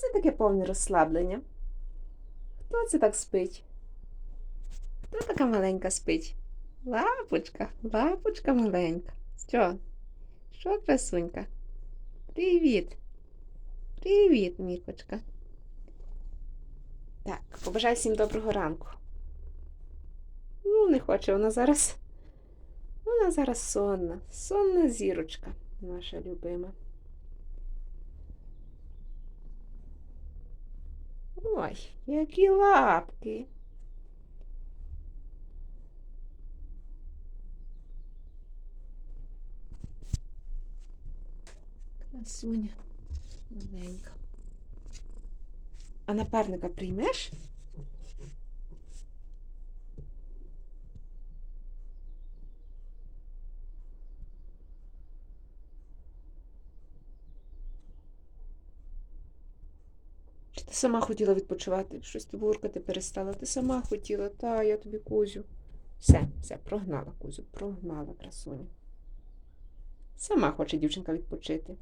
це таке повне розслаблення? Хто це так спить? Хто така маленька спить? Лапочка, лапочка маленька. Що? Що, красунька? Привіт. Привіт, мікочка. Так, побажай всім доброго ранку. Ну, не хоче вона зараз. Вона зараз сонна. Сонна зірочка, наша любима. Ой, які лапки. Красуня маленька. А напарника приймеш? Ти сама хотіла відпочивати? Щось ти буркати перестала. Ти сама хотіла, та я тобі кузю. Все, все, прогнала кузю, прогнала красуню. Сама хоче дівчинка відпочити.